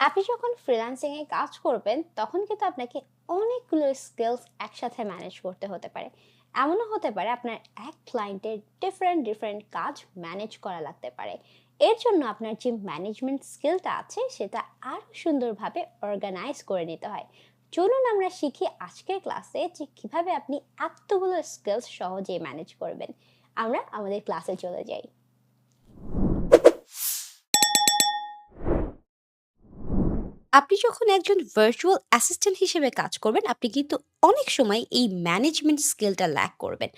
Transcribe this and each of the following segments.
আপনি যখন ফ্রিল্যান্সিং এ কাজ করবেন, তখন কিন্তু আপনাকে অনেকগুলো স্কিলস একসাথে ম্যানেজ করতে হতে পারে। এমনও হতে পারে আপনার এক ক্লায়েন্টের ডিফারেন্ট ডিফারেন্ট কাজ ম্যানেজ করা লাগতে পারে। এর জন্য আপনার যে ম্যানেজমেন্ট স্কিলটা আছে, সেটা আরও সুন্দরভাবে অর্গানাইজ করে নিতে হয়। চলুন আমরা শিখি আজকের ক্লাসে যে কীভাবে আপনি এতগুলো স্কিলস সহজেই ম্যানেজ করবেন। আমরা আমাদের ক্লাসে চলে যাই। আপনি যখন একজন ভার্চুয়াল অ্যাসিস্ট্যান্ট হিসেবে কাজ করবেন, আপনি কিন্তু অনেক সময় এই ম্যানেজমেন্ট স্কিলটা ল্যাক করবেন।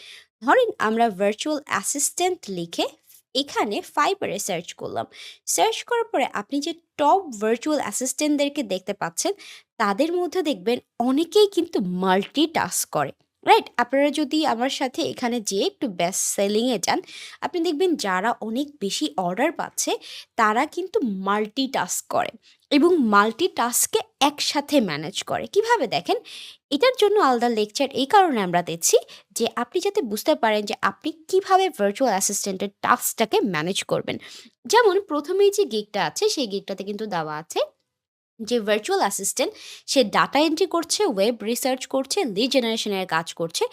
ধরেন আমরা ভার্চুয়াল অ্যাসিস্ট্যান্ট লিখে এখানে ফাইবারে সার্চ করলাম। সার্চ করার পরে আপনি যে টপ ভার্চুয়াল অ্যাসিস্ট্যান্টদেরকে দেখতে পাচ্ছেন, তাদের মধ্যে দেখবেন অনেকেই কিন্তু মাল্টি টাস্ক করে। রাইট? আপনারা যদি আমার সাথে এখানে যেয়ে একটু বেস্ট সেলিংয়ে যান, আপনি দেখবেন যারা অনেক বেশি অর্ডার পাচ্ছে, তারা কিন্তু মাল্টিটাস্ক করে এবং মাল্টিটাস্ককে একসাথে ম্যানেজ করে। কীভাবে দেখেন? এটার জন্য আলাদা লেকচার এই কারণে আমরা দিচ্ছি যে আপনি যাতে বুঝতে পারেন যে আপনি কীভাবে ভার্চুয়াল অ্যাসিস্ট্যান্টের টাস্কটাকে ম্যানেজ করবেন। যেমন প্রথমেই যে গিগটা আছে, সেই গিগটাতে কিন্তু দেওয়া আছে যে ভার্চুয়াল অ্যাসিস্ট্যান্ট সে ডাটা এন্ট্রি করছে, ওয়েব রিসার্চ করছে, লিড জেনারেশনের কাজ করছে,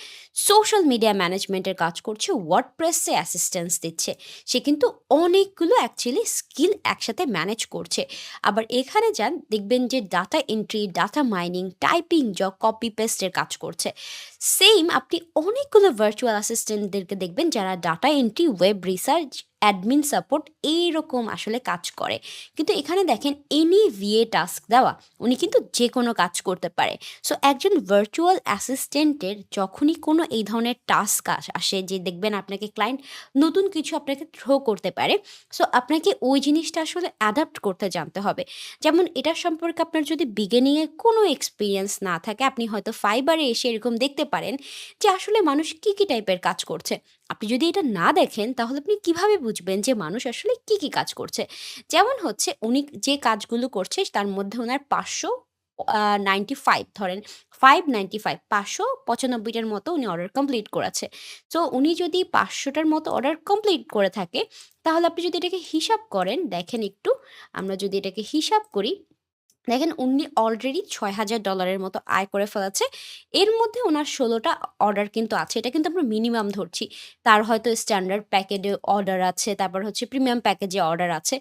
সোশ্যাল মিডিয়া ম্যানেজমেন্টের কাজ করছে, ওয়ার্ড প্রেসে অ্যাসিস্ট্যান্স দিচ্ছে। সে কিন্তু অনেকগুলো অ্যাকচুয়ালি স্কিল একসাথে ম্যানেজ করছে। আবার এখানে যান দেখবেন যে data entry, data mining, typing জ কপি পেস্ট এর কাজ করছে। সেইম আপনি অনেকগুলো ভার্চুয়াল অ্যাসিস্ট্যান্টদেরকে দেখবেন যারা data entry, web research, admin support এইরকম আসলে কাজ করে। কিন্তু এখানে দেখেন এনি ভিএ টাস্ক দেওয়া। উনি কিন্তু যে কোনো কাজ করতে পারে। সো একজন ভার্চুয়াল অ্যাসিস্ট্যান্টের যখনই কোনো এই ধরনের টাস্ক আসে যে দেখবেন আপনাকে ক্লায়েন্ট নতুন কিছু আপনাকে থ্রো করতে পারে। সো আপনাকে ওই জিনিসটা আসলে অ্যাডাপ্ট করতে জানতে হবে। যেমন এটার সম্পর্কে আপনার যদি বিগিনিংয়ে কোনো এক্সপিরিয়েন্স না থাকে, আপনি হয়তো ফাইবারে এসে এরকম দেখতে পারেন যে আসলে মানুষ কি, কি টাইপের কাজ করছে। আপনি যদি এটা না দেখেন তাহলে আপনি কীভাবে বুঝবেন যে মানুষ আসলে কি, কি কাজ করছে? যেমন হচ্ছে উনি যে কাজগুলো করছে তার মধ্যে উনার ৫০০ আ ৯৫ ধরেন ফাইভ নাইনটি ফাইভ পাঁচশো পঁচানব্বইটার মতো উনি অর্ডার কমপ্লিট করেছে। সো উনি যদি পাঁচশোটার মতো অর্ডার কমপ্লিট করে থাকে, তাহলে আপনি যদি এটাকে হিসাব করেন, দেখেন একটু আমরা যদি এটাকে হিসাব করি, দেখেন উনি অলরেডি ছয় হাজার ডলারের মতো আয় করে ফেলেছে। এর মধ্যে ওনার ষোলোটা অর্ডার কিন্তু আছে। এটা কিন্তু আমরা মিনিমাম ধরছি। তার হয়তো স্ট্যান্ডার্ড প্যাকেজে অর্ডার আছে, তারপর হচ্ছে প্রিমিয়াম প্যাকেজে অর্ডার আছে।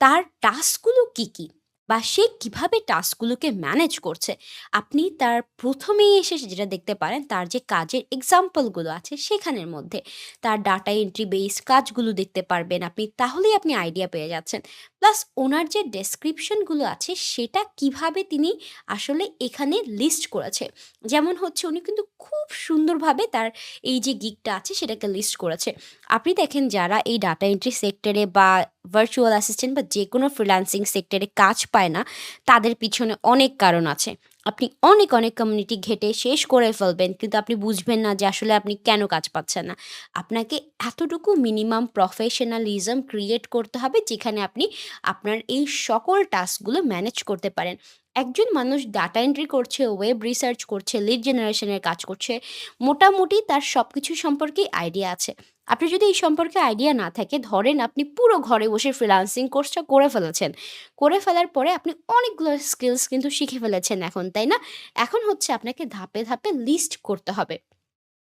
তার টাস্কগুলো কি, কি? বা সে কীভাবে টাস্কগুলোকে ম্যানেজ করছে? আপনি তার ১ম এই এসে যেটা দেখতে পারেন তার যে কাজের এক্সাম্পলগুলো আছে সেখানের মধ্যে। তার ডাটা এন্ট্রি বেস কাজগুলো দেখতে পারবেন আপনি। তাহলেই আপনি আইডিয়া পেয়ে যাচ্ছেন। প্লাস ওনার যে ডেসক্রিপশনগুলো আছে সেটা কীভাবে তিনি আসলে এখানে লিস্ট করেছে। যেমন হচ্ছে উনি কিন্তু খুব সুন্দরভাবে তার এই যে গিকটা আছে সেটাকে লিস্ট করেছে। আপনি দেখেন যারা এই ডাটা এন্ট্রি সেক্টরে বা ভার্চুয়াল অ্যাসিস্ট্যান্ট বা যে কোনো ফ্রিল্যান্সিং সেক্টরে কাজ পায় না, তাদের পিছনে অনেক কারণ আছে। আপনি অনেক, অনেক কমিউনিটি ঘেটে শেষ করে ফেলবেন। কিন্তু আপনি বুঝবেন না যে আসলে আপনি কেন কাজ পাচ্ছেন না। আপনাকে এতটুকু মিনিমাম প্রফেশনালিজম ক্রিয়েট করতে হবে যেখানে আপনি আপনার এই সকল টাস্কগুলো ম্যানেজ করতে পারেন। একজন মানুষ ডাটা এন্ট্রি করছে, ওয়েব রিসার্চ করছে, লিড জেনারেশনের কাজ করছে। মোটামুটি তার সব কিছু সম্পর্কেই আইডিয়া আছে। আপনি যদি এই সম্পর্কে আইডিয়া না থাকে, ধরেন আপনি পুরো ঘরে বসে ফ্রিল্যান্সিং কোর্সটা করে ফেলেছেন। করে ফেলার পরে আপনি অনেকগুলো স্কিলস কিন্তু শিখে ফেলেছেন এখন, তাই না? এখন হচ্ছে আপনাকে ধাপে, ধাপে লিস্ট করতে হবে।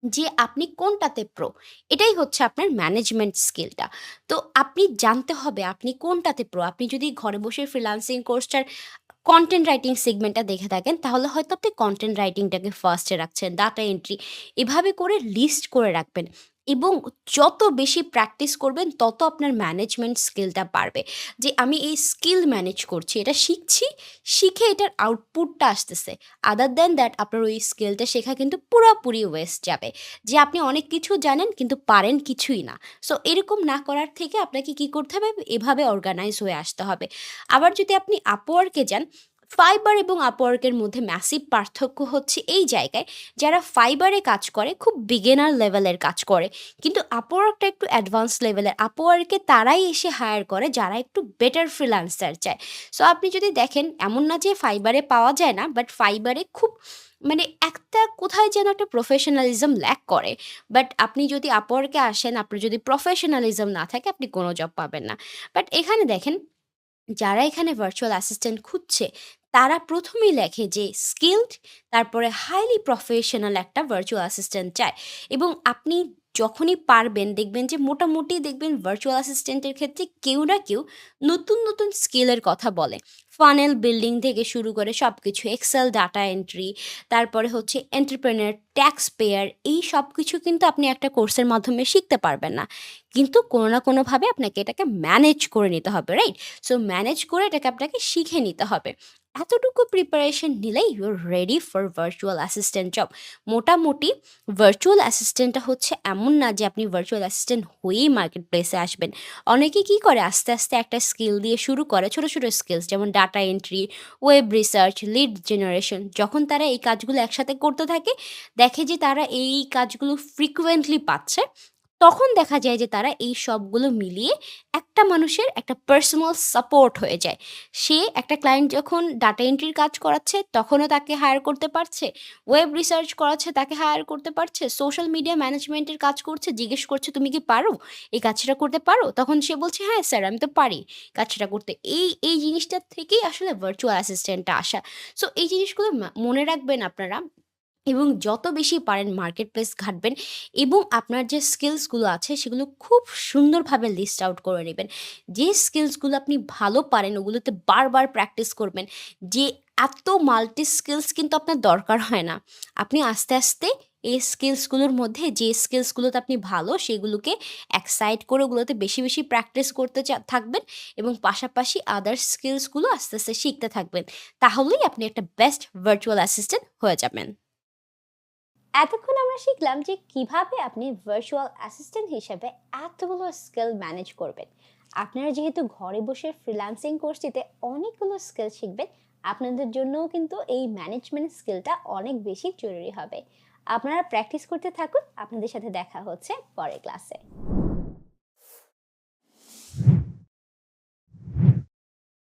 যে আপনি কোনটাতে প্রো। এটাই হচ্ছে আপনার ম্যানেজমেন্ট স্কিলটা। তো আপনি জানতে হবে আপনি কোনটাতে প্রো। আপনি যদি ঘরে বসে ফ্রিল্যান্সিং কোর্সটার কনটেন্ট রাইটিং সেগমেন্টটা দেখে থাকেন, তাহলে হয়তো আপনি কন্টেন্ট রাইটিংটাকে ফার্স্টে রাখছেন, ডাটা এন্ট্রি এভাবে করে লিস্ট করে রাখবেন। এবং যত বেশি প্র্যাকটিস করবেন তত আপনার ম্যানেজমেন্ট স্কিলটা বাড়বে। যে আমি এই স্কিল ম্যানেজ করছি, এটা শিখছি, শিখে এটার আউটপুটটা আসতেছে। আদার দেন দ্যাট আপনার ওই স্কিলটা শেখা কিন্তু পুরোপুরি ওয়েস্ট যাবে। যে আপনি অনেক কিছু জানেন কিন্তু পারেন কিছুই না। সো এরকম না করার থেকে আপনাকে কি করতে হবে? এভাবে অর্গানাইজ হয়ে আসতে হবে। আবার যদি আপনি এ যান, Fiverr এবং এর মধ্যে ম্যাসিভ পার্থক্য হচ্ছে এই জায়গায়, যারা ফাইবারে কাজ করে খুব বিগিনার লেভেলের কাজ করে। কিন্তু Upwork টা একটু অ্যাডভান্স লেভেলের। এ তারাই এসে হায়ার করে যারা একটু বেটার ফ্রিল্যান্সার চায়। সো আপনি যদি দেখেন এমন না যে ফাইবারে পাওয়া যায় না, বাট ফাইবারে খুব মানে একটা কোথায় যেন একটা প্রফেশনালিজম ল্যাক করে। বাট আপনি যদি এ আসেন, আপনার যদি প্রফেশনালিজম না থাকে আপনি কোনো জব পাবেন না। বাট এখানে দেখেন যারা এখানে ভার্চুয়াল অ্যাসিস্ট্যান্ট খুঁজছে, তারা প্রথমেই লেখে যে স্কিলড, তারপরে হাইলি প্রফেশনাল একটা ভার্চুয়াল অ্যাসিস্ট্যান্ট চায় এবং আপনি যখনই পারবেন দেখবেন যে মোটামুটি দেখবেন ভার্চুয়াল অ্যাসিস্ট্যান্টের ক্ষেত্রে কেউ না কেউ নতুন, নতুন স্কিলের কথা বলে। ফানেল বিল্ডিং থেকে শুরু করে সব কিছু এক্সেল ডাটা এন্ট্রি, তারপরে হচ্ছে এন্টারপ্রেনিউর, ট্যাক্স পেয়ার এই সব কিছু কিন্তু আপনি একটা কোর্সের মাধ্যমে শিখতে পারবেন না। কিন্তু কোনো না কোনোভাবে আপনাকে এটাকে ম্যানেজ করে নিতে হবে, রাইট? সো ম্যানেজ করে এটাকে আপনাকে শিখে নিতে হবে। এতটুকু প্রিপারেশন নিলেই you are ready for virtual assistant job. মোটামুটি ভার্চুয়াল অ্যাসিস্ট্যান্টটা হচ্ছে এমন না যে আপনি ভার্চুয়াল অ্যাসিস্ট্যান্ট হয়েই মার্কেট প্লেসে আসবেন। অনেকে কি করে আস্তে, আস্তে একটা স্কিল দিয়ে শুরু করে ছোটো ছোটো স্কিলস যেমন data entry, web research, lead generation. যখন তারা এই কাজগুলো একসাথে করতে থাকে, দেখে যে তারা এই কাজগুলো ফ্রিকুয়েন্টলি পাচ্ছে। তখন দেখা যায় যে তারা এই সবগুলো মিলিয়ে একটা মানুষের একটা পার্সোনাল সাপোর্ট হয়ে যায়। সে একটা ক্লায়েন্ট যখন ডাটা এন্ট্রির কাজ করাচ্ছে, তখনও তাকে হায়ার করতে পারছে। ওয়েব রিসার্চ করাচ্ছে, তাকে হায়ার করতে পারছে। সোশ্যাল মিডিয়া ম্যানেজমেন্টের কাজ করছে, জিজ্ঞেস করছে, "তুমি কি পারো? এই কাজটা করতে পারো?" তখন সে বলছে, "হ্যাঁ স্যার, আমি তো পারি কাজটা করতে।" এই, এই জিনিসটার থেকেই আসলে ভার্চুয়াল অ্যাসিস্ট্যান্টটা আসা। সো এই জিনিসগুলো মনে রাখবেন আপনারা এবং যত বেশি পারেন মার্কেট প্লেস ঘাঁটবেন এবং আপনার যে স্কিলসগুলো আছে সেগুলো খুব সুন্দরভাবে লিস্ট আউট করে নেবেন যে স্কিলসগুলো আপনি ভালো পারেন ওগুলোতে বারবার প্র্যাকটিস করবেন। যে এত মাল্টি স্কিলস কিন্তু আপনার দরকার হয় না। আপনি আস্তে, আস্তে এই স্কিলসগুলোর মধ্যে যে স্কিলসগুলোতে আপনি ভালো সেগুলোকে এক সাইড করে ওগুলোতে বেশি, বেশি প্র্যাকটিস করতে থাকবেন এবং পাশাপাশি আদার স্কিলসগুলো আস্তে, আস্তে শিখতে থাকবেন। তাহলেই আপনি একটা বেস্ট ভার্চুয়াল অ্যাসিস্ট্যান্ট হয়ে যাবেন। এতক্ষণ আমরা শিখলাম যে কীভাবে আপনি ভার্চুয়াল অ্যাসিস্ট্যান্ট হিসেবে এতগুলো স্কিল ম্যানেজ করবেন। আপনারা যেহেতু ঘরে বসে ফ্রিল্যান্সিং কোর্সটিতে অনেকগুলো স্কিল শিখবেন, আপনাদের জন্যও কিন্তু এই ম্যানেজমেন্ট স্কিলটা অনেক বেশি জরুরি হবে। আপনারা প্র্যাকটিস করতে থাকুন। আপনাদের সাথে দেখা হচ্ছে পরের ক্লাসে।